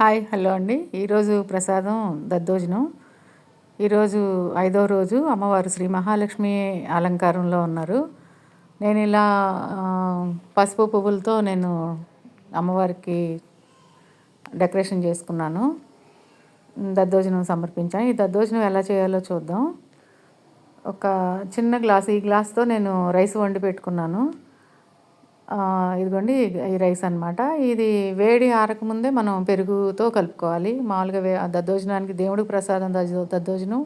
Hi hello అండి. ఈరోజు ప్రసాదం దద్దోజనం. ఈరోజు ఐదో రోజు అమ్మవారు శ్రీ మహాలక్ష్మి అలంకారంలో ఉన్నారు. నేను ఇలా పసుపు పువ్వులతో నేను అమ్మవారికి డెకరేషన్ చేసుకున్నాను. దద్దోజనం సమర్పించాను. ఈ దద్దోజనం ఎలా చేయాలో చూద్దాం. ఒక చిన్న గ్లాస్ ఈ గ్లాస్తో నేను రైస్ వండి పెట్టుకున్నాను. ఇదిగోండి ఈ రైస్ అనమాట ఇది వేడి ఆరకముందే మనం పెరుగుతో కలుపుకోవాలి. మామూలుగా వే దద్దోజనానికి దేవుడికి ప్రసాదం దద్దోజనం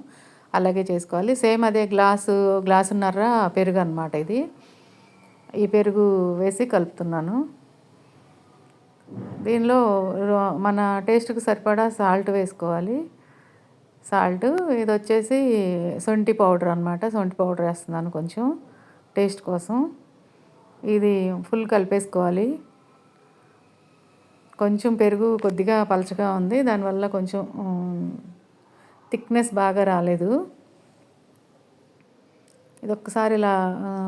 అలాగే చేసుకోవాలి. సేమ్ అదే గ్లాసు గ్లాసున్నర పెరుగు అనమాట ఇది. ఈ పెరుగు వేసి కలుపుతున్నాను. దీనిలో మన టేస్ట్కి సరిపడా సాల్ట్ వేసుకోవాలి. సాల్ట్ ఇది వచ్చేసి సొంటి పౌడర్ అనమాట సొంటి పౌడర్ వేస్తున్నాను కొంచెం టేస్ట్ కోసం. ఇది ఫుల్ కలిపేసుకోవాలి. కొంచెం పెరుగు కొద్దిగా పలచగా ఉంది. దానివల్ల కొంచెం థిక్నెస్ బాగా రాలేదు. ఇది ఒక్కసారి ఇలా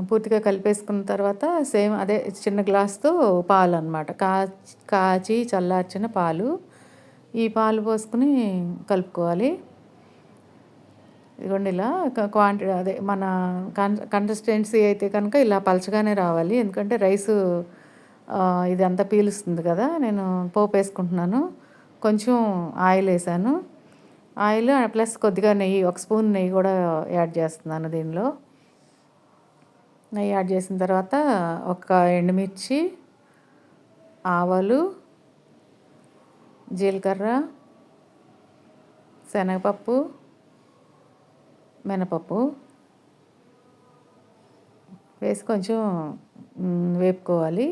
పూర్తిగా కలిపేసుకున్న తర్వాత సేమ్ అదే చిన్న గ్లాస్తో పాలు అనమాట కా కాచి చల్లార్చిన పాలు. ఈ పాలు పోసుకుని కలుపుకోవాలి. ఇదిగోండి ఇలా క్వాంటిటీ అదే మన కన్ కన్సిస్టెన్సీ అయితే కనుక ఇలా పలచగానే రావాలి. ఎందుకంటే రైసు ఇది అంతా పీలుస్తుంది కదా. నేను పోపు వేసుకుంటున్నాను. కొంచెం ఆయిల్ వేసాను. ఆయిల్ ప్లస్ కొద్దిగా నెయ్యి ఒక స్పూన్ నెయ్యి కూడా యాడ్ చేస్తున్నాను దీనిలో. నెయ్యి యాడ్ చేసిన తర్వాత ఒక ఎండుమిర్చి ఆవాలు జీలకర్ర శనగపప్పు మినపప్పు వేసి కొంచెం వేపుకోవాలి.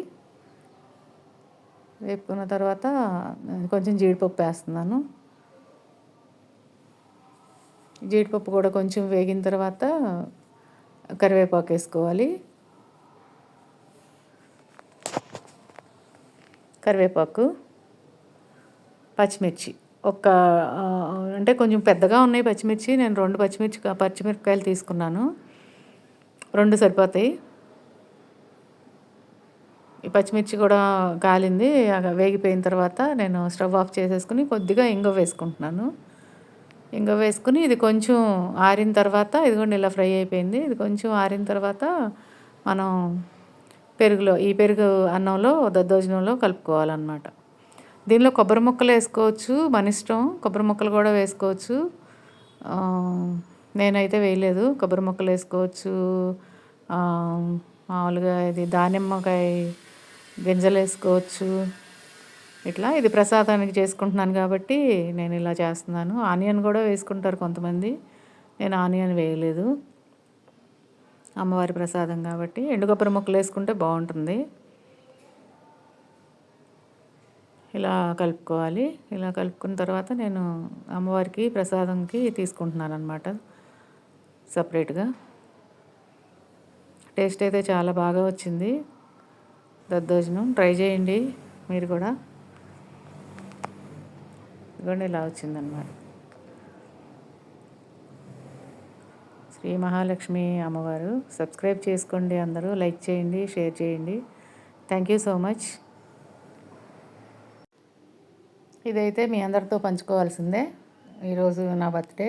వేపుకున్న తర్వాత కొంచెం జీడిపప్పు వేస్తున్నాను. జీడిపప్పు కూడా కొంచెం వేగిన తర్వాత కరివేపాకు వేసుకోవాలి. కరివేపాకు పచ్చిమిర్చి. ఒక అంటే కొంచెం పెద్దగా ఉన్నాయి పచ్చిమిర్చి నేను రెండు పచ్చిమిర్చి పచ్చిమిరపకాయలు తీసుకున్నాను. రెండు సరిపోతాయి. ఈ పచ్చిమిర్చి కూడా కాలింది వేగిపోయిన తర్వాత నేను స్టవ్ ఆఫ్ చేసేసుకుని కొద్దిగా ఇంగ వేసుకుంటున్నాను. ఇంగ వేసుకుని ఇది కొంచెం ఆరిన తర్వాత ఇదిగోండి ఇలా ఫ్రై అయిపోయింది. ఇది కొంచెం ఆరిన తర్వాత మనం పెరుగులో ఈ పెరుగు అన్నంలో దద్దోజనంలో కలుపుకోవాలన్నమాట. దీనిలో కొబ్బరి ముక్కలు వేసుకోవచ్చు. మన ఇష్టం. కొబ్బరి ముక్కలు కూడా వేసుకోవచ్చు. నేనైతే వేయలేదు. కొబ్బరి ముక్కలు వేసుకోవచ్చు. మామూలుగా ఇది దానిమ్మకాయ గింజలు వేసుకోవచ్చు. ఇట్లా ఇది ప్రసాదానికి చేసుకుంటున్నాను కాబట్టి నేను ఇలా చేస్తున్నాను. ఆనియన్ కూడా వేసుకుంటారు కొంతమంది. నేను ఆనియన్ వేయలేదు. అమ్మవారి ప్రసాదం కాబట్టి. ఎండు కొబ్బరి ముక్కలు వేసుకుంటే బాగుంటుంది. ఇలా కలుపుకోవాలి. ఇలా కలుపుకున్న తర్వాత నేను అమ్మవారికి ప్రసాదంకి తీసుకుంటున్నాను అనమాట సపరేట్గా. టేస్ట్ అయితే చాలా బాగా వచ్చింది. దద్దోజనం. ట్రై చేయండి మీరు కూడా. ఇదిగోండి ఇలా వచ్చిందనమాట శ్రీ మహాలక్ష్మి అమ్మవారు. సబ్స్క్రైబ్ చేసుకోండి అందరూ. లైక్ చేయండి షేర్ చేయండి. Thank you so much. ఇదైతే మీ అందరితో పంచుకోవాల్సిందే. ఈరోజు నా బర్త్డే.